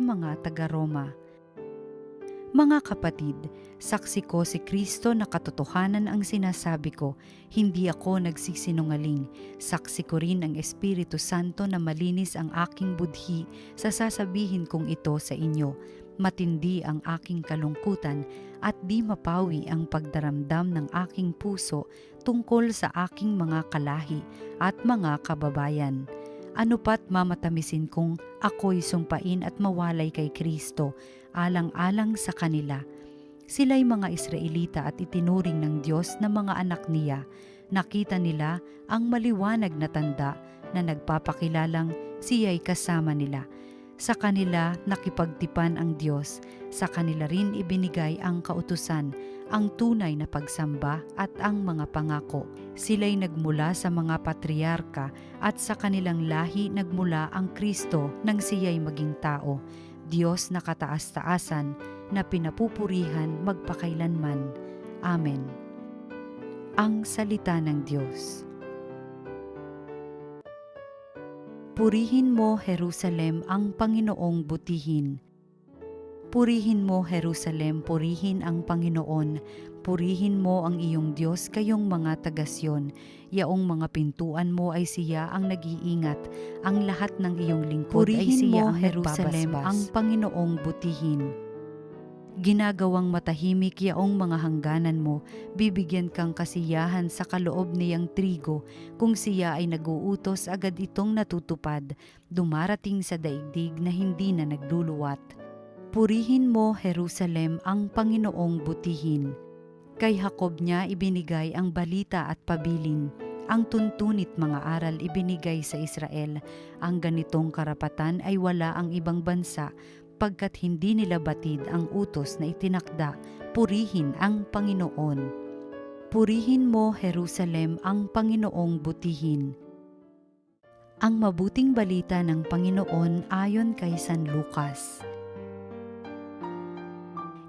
mga taga-Roma. Mga kapatid, saksi ko si Kristo na katotohanan ang sinasabi ko, hindi ako nagsisinungaling. Saksi ko rin ang Espiritu Santo na malinis ang aking budhi sa sasabihin kong ito sa inyo. Matindi ang aking kalungkutan at di mapawi ang pagdaramdam ng aking puso tungkol sa aking mga kalahi at mga kababayan. Ano pat mamatamisin kong ako'y sumpain at mawalay kay Kristo, alang-alang sa kanila. Sila'y mga Israelita at itinuring ng Diyos na mga anak niya. Nakita nila ang maliwanag na tanda na nagpapakilalang siya'y kasama nila. Sa kanila nakipagtipan ang Diyos, sa kanila rin ibinigay ang kautusan, ang tunay na pagsamba at ang mga pangako. Sila'y nagmula sa mga patriarka at sa kanilang lahi nagmula ang Kristo nang siya'y maging tao. Diyos na kataas-taasan na pinapupurihan magpakailanman. Amen. Ang Salita ng Diyos Purihin mo, Jerusalem, ang Panginoong butihin. Purihin mo, Jerusalem, purihin ang Panginoon. Purihin mo ang iyong Diyos kayong mga tagasyon. Yaong mga pintuan mo ay siya ang nag-iingat. Ang lahat ng iyong lingkod ay Purihin siya mo, ang Jerusalem, ang Panginoong butihin. Ginagawang matahimik yaong mga hangganan mo, bibigyan kang kasiyahan sa kaloob niyang trigo, kung siya ay naguutos agad itong natutupad, dumarating sa daigdig na hindi na nagluluwat. Purihin mo, Jerusalem, ang Panginoong butihin. Kay Jacob niya ibinigay ang balita at pabilin. Ang tuntunit mga aral ibinigay sa Israel. Ang ganitong karapatan ay wala ang ibang bansa pagkat hindi nila batid ang utos na itinakda, purihin ang Panginoon. Purihin mo, Jerusalem, ang Panginoong butihin. Ang mabuting balita ng Panginoon ayon kay San Lucas.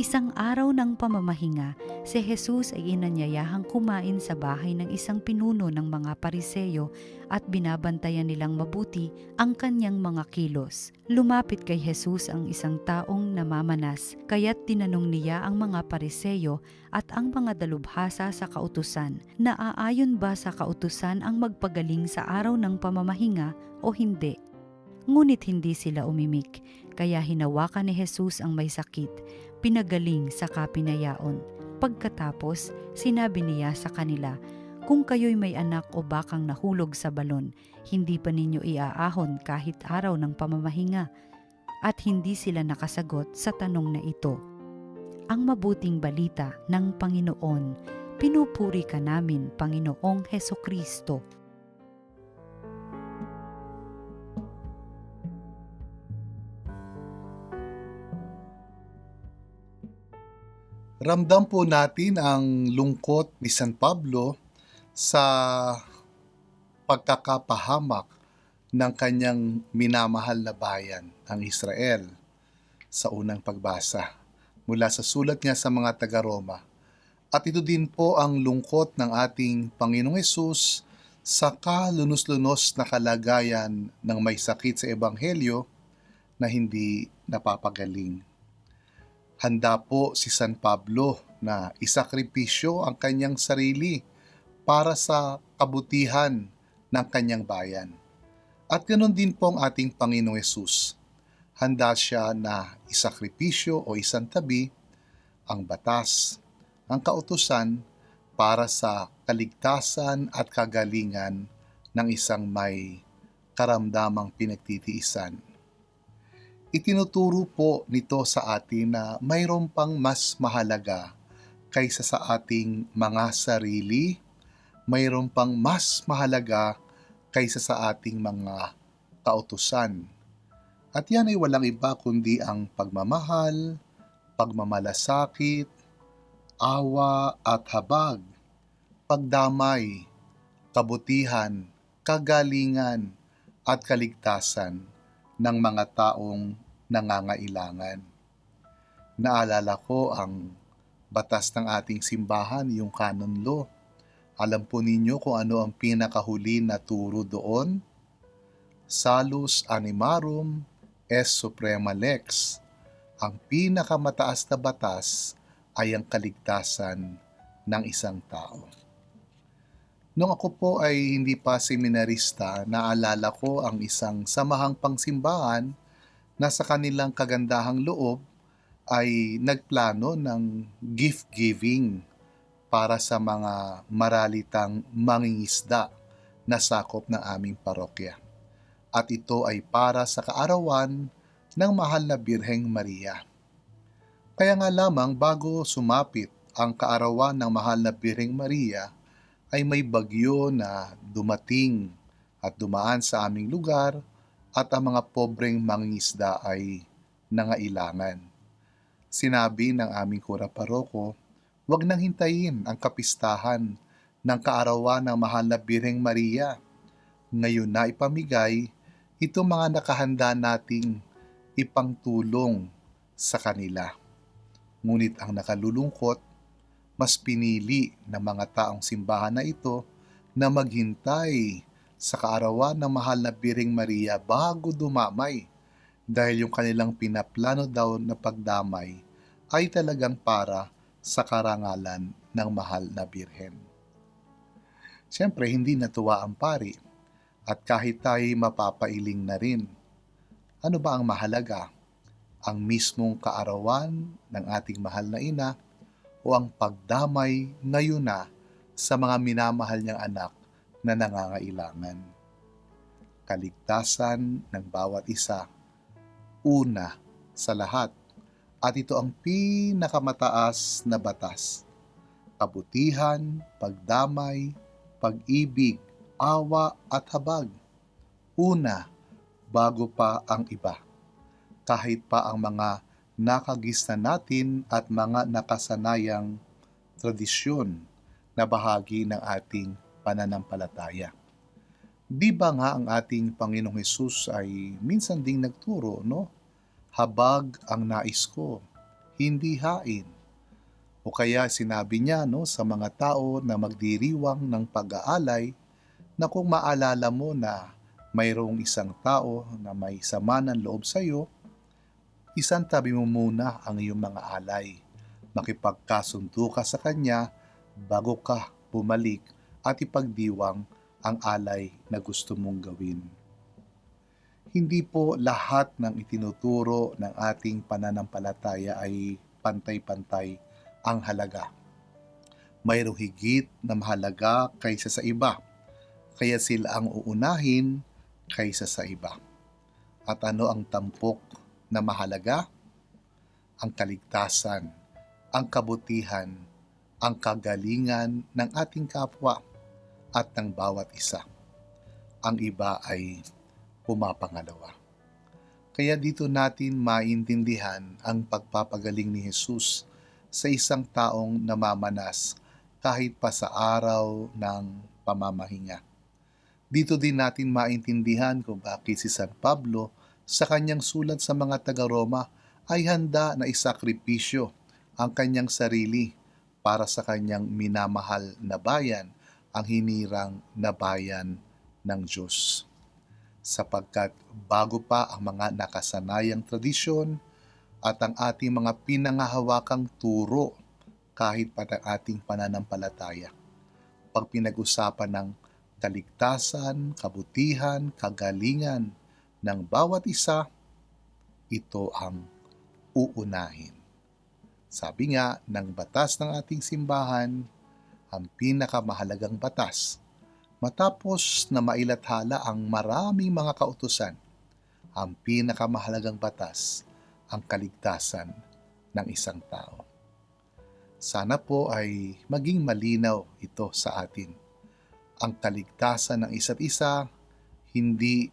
Isang araw ng pamamahinga, si Jesus ay inanyayahang kumain sa bahay ng isang pinuno ng mga pariseyo at binabantayan nilang mabuti ang kanyang mga kilos. Lumapit kay Jesus ang isang taong namamanas, kaya't tinanong niya ang mga pariseyo at ang mga dalubhasa sa kautusan na aayon ba sa kautusan ang magpagaling sa araw ng pamamahinga o hindi. Ngunit hindi sila umimik, kaya hinawakan ni Jesus ang may sakit, pinagaling sa kapinayaon. Pagkatapos, sinabi niya sa kanila, Kung kayo'y may anak o bakang nahulog sa balon, hindi pa ninyo iaahon kahit araw ng pamamahinga. At hindi sila nakasagot sa tanong na ito. Ang mabuting balita ng Panginoon, pinupuri ka namin, Panginoong Heso Kristo. Ramdam po natin ang lungkot ni San Pablo sa pagkakapahamak ng kanyang minamahal na bayan, ang Israel, sa unang pagbasa mula sa sulat niya sa mga taga-Roma. At ito din po ang lungkot ng ating Panginoong Yesus sa kalunos-lunos na kalagayan ng may sakit sa Ebanghelyo na hindi napapagaling handa po si San Pablo na isakripisyo ang kanyang sarili para sa kabutihan ng kanyang bayan. At ganoon din po ang ating Panginoong Yesus. Handa siya na isakripisyo o isantabi ang batas, ang kautusan para sa kaligtasan at kagalingan ng isang may karamdamang pinagtitiisan itinuturo po nito sa atin na mayroon pang mas mahalaga kaysa sa ating mga sarili, mayroon pang mas mahalaga kaysa sa ating mga kautusan. At yan ay walang iba kundi ang pagmamahal, pagmamalasakit, awa at habag, pagdamay, kabutihan, kagalingan at kaligtasan ng mga taong nangangailangan. Naalala ko ang batas ng ating simbahan, yung canon law. Alam po ninyo kung ano ang pinakahuli na turo doon? Salus animarum es suprema lex. ang pinakamataas na batas ay ang kaligtasan ng isang tao. Nung ako po ay hindi pa seminarista, naalala ko ang isang samahang pangsimbahan na sa kanilang kagandahang loob ay nagplano ng gift giving para sa mga maralitang mangingisda na sakop ng aming parokya. At ito ay para sa kaarawan ng mahal na Birheng Maria. Kaya nga lamang bago sumapit ang kaarawan ng mahal na Birheng Maria, ay may bagyo na dumating at dumaan sa aming lugar at ang mga pobreng mangingisda ay nangailangan. Sinabi ng aming kura paroko, huwag nang hintayin ang kapistahan ng kaarawan ng mahal na Birheng Maria. Ngayon na ipamigay itong mga nakahanda nating ipangtulong sa kanila. Ngunit ang nakalulungkot, mas pinili ng mga taong simbahan na ito na maghintay sa kaarawan ng mahal na Biring Maria bago dumamay dahil yung kanilang pinaplano daw na pagdamay ay talagang para sa karangalan ng mahal na Birhen. Siyempre, hindi natuwa ang pari at kahit tayo mapapailing na rin, ano ba ang mahalaga? Ang mismong kaarawan ng ating mahal na ina o ang pagdamay ngayon na sa mga minamahal niyang anak na nangangailangan. Kaligtasan ng bawat isa, una sa lahat, at ito ang pinakamataas na batas. Kabutihan, pagdamay, pag-ibig, awa at habag. Una, bago pa ang iba. Kahit pa ang mga nakagista natin at mga nakasanayang tradisyon na bahagi ng ating pananampalataya. Di ba nga ang ating Panginoong Hesus ay minsan ding nagturo, no? Habag ang nais ko, hindi hain. O kaya sinabi niya no, sa mga tao na magdiriwang ng pag-aalay na kung maalala mo na mayroong isang tao na may sama ng loob sa iyo, isang tabi mo muna ang iyong mga alay. Makipagkasundo ka sa kanya bago ka bumalik at ipagdiwang ang alay na gusto mong gawin. Hindi po lahat ng itinuturo ng ating pananampalataya ay pantay-pantay ang halaga. Mayroong higit na mahalaga kaysa sa iba, kaya sila ang uunahin kaysa sa iba. At ano ang tampok na mahalaga? Ang kaligtasan, ang kabutihan, ang kagalingan ng ating kapwa at ng bawat isa. Ang iba ay pumapangalawa. Kaya dito natin maintindihan ang pagpapagaling ni Jesus sa isang taong namamanas kahit pa sa araw ng pamamahinga. Dito din natin maintindihan kung bakit si San Pablo sa kanyang sulat sa mga taga-Roma ay handa na isakripisyo ang kanyang sarili para sa kanyang minamahal na bayan ang hinirang na bayan ng Diyos. Sapagkat bago pa ang mga nakasanayang tradisyon at ang ating mga pinangahawakang turo kahit pa ng ating pananampalataya. Pag pinag-usapan ng kaligtasan, kabutihan, kagalingan ng bawat isa, ito ang uunahin. Sabi nga ng batas ng ating simbahan, ang pinakamahalagang batas. Matapos na mailathala ang maraming mga kautusan, ang pinakamahalagang batas, ang kaligtasan ng isang tao. Sana po ay maging malinaw ito sa atin. Ang kaligtasan ng isa't isa, hindi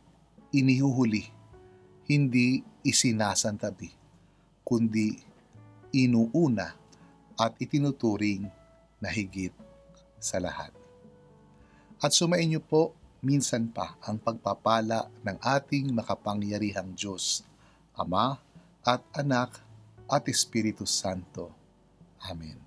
inihuhuli, hindi isinasantabi, kundi inuuna at itinuturing na higit sa lahat. At sumain niyo po minsan pa ang pagpapala ng ating makapangyarihang Diyos, Ama at Anak at Espiritu Santo. Amen.